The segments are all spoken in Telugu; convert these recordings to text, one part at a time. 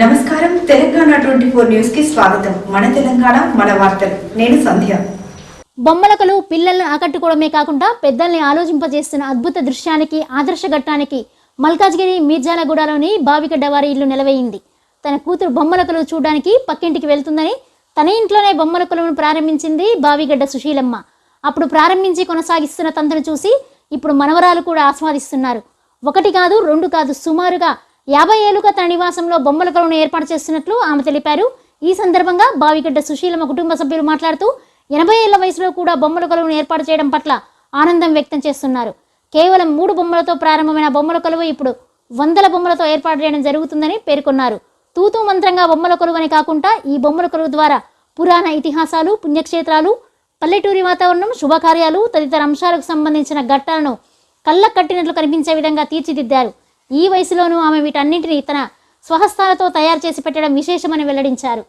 నమస్కారం. తెలంగాణ ట్వంటీ ఫోర్ న్యూస్కి స్వాగతం. మన తెలంగాణ మన వార్తలు. నేను సంధ్య. బొమ్మలకలు పిల్లలను ఆకట్టుకోవడమే కాకుండా పెద్దల్ని ఆలోచింపజేస్తున్న అద్భుత దృశ్యానికి ఆదర్శ ఘట్టానికి మల్కాజ్గిరి మీర్జాలగూడలోని బావిగడ్డ వారి ఇల్లు నిలవేయింది. తన కూతురు బొమ్మలకలు చూడడానికి పక్కింటికి వెళ్తుందని తన ఇంట్లోనే బొమ్మలకలను ప్రారంభించింది బావిగడ్డ సుశీలమ్మ. అప్పుడు ప్రారంభించి కొనసాగిస్తున్న తంతను చూసి ఇప్పుడు మనవరాలు కూడా ఆస్వాదిస్తున్నారు. ఒకటి కాదు రెండు కాదు సుమారుగా యాభై ఏళ్ళుగా తన నివాసంలో బొమ్మల కొలను ఏర్పాటు చేస్తున్నట్లు ఆమె తెలిపారు. ఈ సందర్భంగా బావిగడ్డ సుశీలమ్మ కుటుంబ సభ్యులు మాట్లాడుతూ ఎనభై ఏళ్ళ వయసులో కూడా బొమ్మల కొలువును ఏర్పాటు చేయడం పట్ల ఆనందం వ్యక్తం చేస్తున్నారు. కేవలం మూడు బొమ్మలతో ప్రారంభమైన బొమ్మల కొలువు ఇప్పుడు వందల బొమ్మలతో ఏర్పాటు చేయడం జరుగుతుందని పేర్కొన్నారు. తూతూ మంత్రంగా బొమ్మల కొలువని కాకుండా ఈ బొమ్మల కొలువు ద్వారా పురాణ ఇతిహాసాలు పుణ్యక్షేత్రాలు పల్లెటూరి వాతావరణం శుభకార్యాలు తదితర అంశాలకు సంబంధించిన ఘట్టాలను కళ్ళ కట్టినట్లు కనిపించే విధంగా తీర్చిదిద్దారు. ఈ వయసులోనూ ఆమె వీటన్నింటినీ తన స్వహస్తాలతో తయారు చేసి పెట్టడం విశేషమని వెల్లడించారు.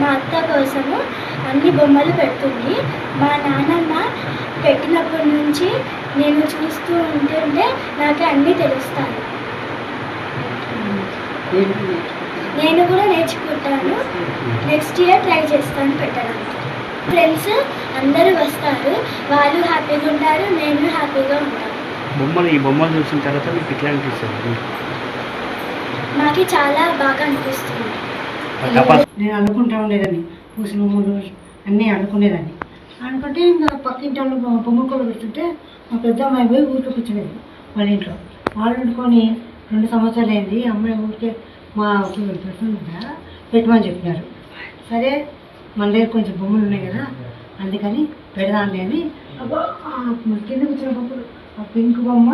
మా అత్త కోసము అన్ని బొమ్మలు పెడుతుంది. మా నాన్నమ్మ పెట్టినప్పటి నుంచి నేను చూస్తూ ఉంటుంటే నాకు అన్నీ తెలుస్తాయి. నేను కూడా నేర్చుకుంటాను. నెక్స్ట్ ఇయర్ ట్రై చేస్తాను పెట్టడానికి. ఫ్రెండ్స్ అందరూ వస్తారు. వాళ్ళు హ్యాపీగా ఉంటారు నేను హ్యాపీగా ఉంటాను. బొమ్మలు ఈ బొమ్మలు చూసిన తర్వాత మీకు ఎట్లా అనిపిస్తుంది? మాకు చాలా బాగా అనిపిస్తుంది. నేను అనుకుంటా ఉండేదాన్ని. పూసిన ముందు అన్నీ అనుకునేదాన్ని. అనుకుంటే ఇంకా పక్కింటి వాళ్ళు బొమ్మ కూడా పెడుతుంటే మా పెద్ద అమ్మాయి పోయి ఊరికి కూర్చునేది వాళ్ళ ఇంట్లో. వాళ్ళు వండుకొని రెండు సంవత్సరాలు అయింది. అమ్మాయి ఊరికే మా ఊరికి పెడుతుందా పెట్టమని చెప్పినారు. సరే మన దగ్గర కొంచెం బొమ్మలు ఉన్నాయి కదా అందుకని పెడదాంలే అని. అబ్బో, కింద కూర్చున్న బొమ్మలు ఆ పింక్ బొమ్మ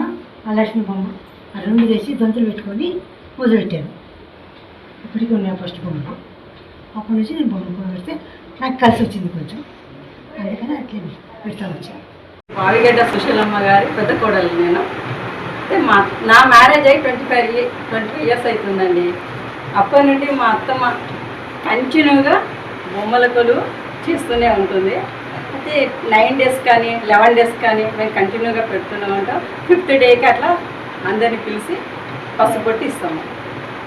ఆ లక్ష్మి బొమ్మ ఆ రెండు చేసి దంతులు పెట్టుకొని మొదలుపెట్టాను ఇప్పటికీ ఉన్నాయి ఫస్ట్ బొమ్మలు అప్పటి నుంచి నేను బొమ్మ కూడా పెడితే నాకు కలిసి వచ్చింది కొంచెం. అందుకని అట్లే పెడతాను వచ్చాను వావిగడ్డ సుశీలమ్మ గారి పెద్ద కోడలు నేను. అంటే మా నా మ్యారేజ్ అయ్యి twenty five twenty five years అవుతుందండి అప్పటి నుండి మా అత్తమ్మ కంటిన్యూగా బొమ్మల కొలు చేస్తూనే ఉంటుంది. అయితే నైన్ డేస్ కానీ లెవెన్ డేస్ కానీ మేము కంటిన్యూగా పెడుతూనే ఉంటాం ఫిఫ్త్ డేకి అట్లా అందరిని పిలిచి పసుపొట్టి ఇస్తాము.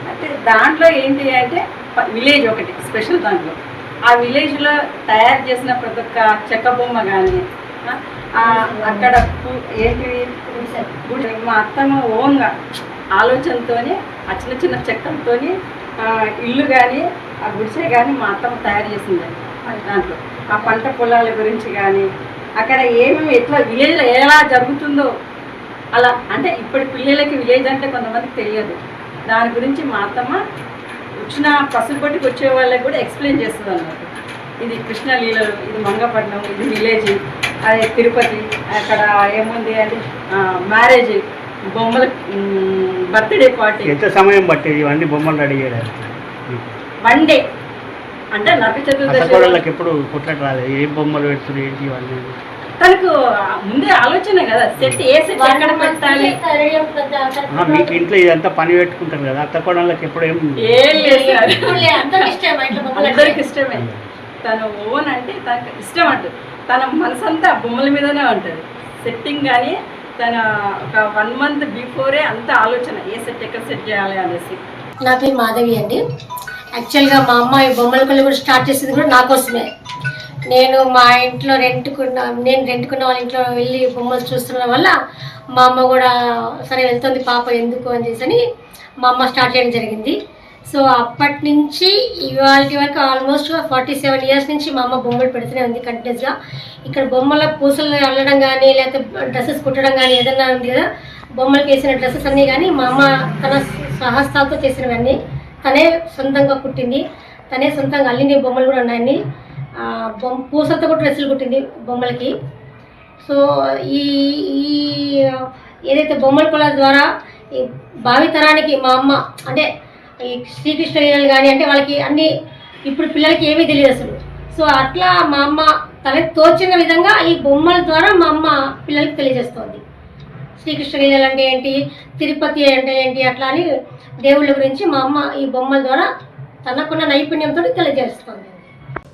అయితే దాంట్లో ఏంటి అంటే విలేజ్ ఒకటి స్పెషల్ దాంట్లో. ఆ విలేజ్లో తయారు చేసిన ప్రతి ఒక్క చెక్క బొమ్మ కానీ అక్కడ ఏంటి? ఏంటివి మా అత్తమ్మ ఓన్గా ఆలోచనతోని ఆ చిన్న చిన్న చెక్కలతో ఇల్లు కానీ ఆ గుడిసె కానీ మా అత్తమ్మ తయారు చేసింది దాంట్లో. ఆ పంట పొలాల గురించి కానీ అక్కడ ఏమేమి ఎట్లా విలేజ్లో ఎలా జరుగుతుందో అలా అంటే ఇప్పటి పిల్లలకి విలేజ్ అంటే కొంతమందికి తెలియదు. దాని గురించి మా అత్తమ్మ వచ్చిన పసుపొట్టికి వచ్చే వాళ్ళకి కూడా ఎక్స్ప్లెయిన్ చేస్తుంది అన్నమాట. ఇది కృష్ణలీలలు ఇది మంగపట్నం ఇది విలేజ్ అదే తిరుపతి అక్కడ ఏముంది అంటే మ్యారేజ్ బొమ్మల బర్త్డే పార్టీ ఎంత సమయం పట్టేది? ఇవన్నీ బొమ్మలు రెడీ చేయడానికి? వన్ డే అంటే నరక చతుర్దశి ఎప్పుడు కుట్లకి రాలేదు ఏ బొమ్మలు పెడుతుంది ఏంటి ఇవన్నీ? తనకు ముందే ఆలోచన కదా సెట్ ఏ సెట్ ఎక్కడ పెట్టాలి? ఆ, మీకు ఇంట్లో ఇదంతా పని పెట్టుకుంటారు కదా అత్తకోడళ్ళకి ఎప్పుడు ఏం అందరికి అందరికి ఇష్టమే. తను ఓన్ అంటే తనకు ఇష్టం అంట తన మనసంతా బొమ్మల మీదనే ఉంటుంది. సెట్టింగ్ కానీ తన ఒక వన్ మంత్ బిఫోరే అంత ఆలోచన ఏ సెట్ ఎక్కడ సెట్ చేయాలి అనేసి. నా పేరు మాధవి అండి. యాక్చువల్గా మా అమ్మాయి బొమ్మల కొలు కూడా స్టార్ట్ చేసింది కూడా నా కోసమే. నేను మా ఇంట్లో రెంట్కున్న నేను రెంట్కున్న వాళ్ళ ఇంట్లో వెళ్ళి బొమ్మలు చూస్తున్న వల్ల మా అమ్మ కూడా సరే వెళ్తుంది పాప ఎందుకు అని చేసి మా అమ్మ స్టార్ట్ చేయడం జరిగింది. సో అప్పటి నుంచి ఇవాళ వరకు ఆల్మోస్ట్ ఫార్టీ సెవెన్ ఇయర్స్ నుంచి మా అమ్మ బొమ్మలు పెడుతూనే ఉంది కంటిన్యూస్గా. ఇక్కడ బొమ్మల పూసలు అల్లడం కానీ లేకపోతే డ్రెస్సెస్ కుట్టడం కానీ ఏదైనా ఉంది కదా బొమ్మలకి వేసిన డ్రెస్సెస్ అన్నీ కానీ మా అమ్మ తన సహస్తాలతో చేసినవన్నీ. తనే సొంతంగా కుట్టింది. తనే సొంతంగా అల్లిని బొమ్మలు కూడా ఉన్నాయని బొమ్మ పూసలతో కూడా డ్రెస్సులు కుట్టింది బొమ్మలకి. సో ఈ ఈ ఏదైతే బొమ్మల కొల ద్వారా ఈ భావితరానికి మా అమ్మ అంటే ఈ శ్రీకృష్ణ లీలలు కానీ అంటే వాళ్ళకి అన్ని ఇప్పుడు పిల్లలకి ఏమీ తెలియదు అసలు. సో అట్లా మా అమ్మ తనకి తోచిన విధంగా ఈ బొమ్మల ద్వారా మా అమ్మ పిల్లలకి తెలియజేస్తోంది. శ్రీకృష్ణ లీలలు అంటే ఏంటి తిరుపతి అంటే ఏంటి అట్లా అని దేవుళ్ళ గురించి మా అమ్మ ఈ బొమ్మల ద్వారా తనకున్న నైపుణ్యంతో తెలియజేస్తుంది.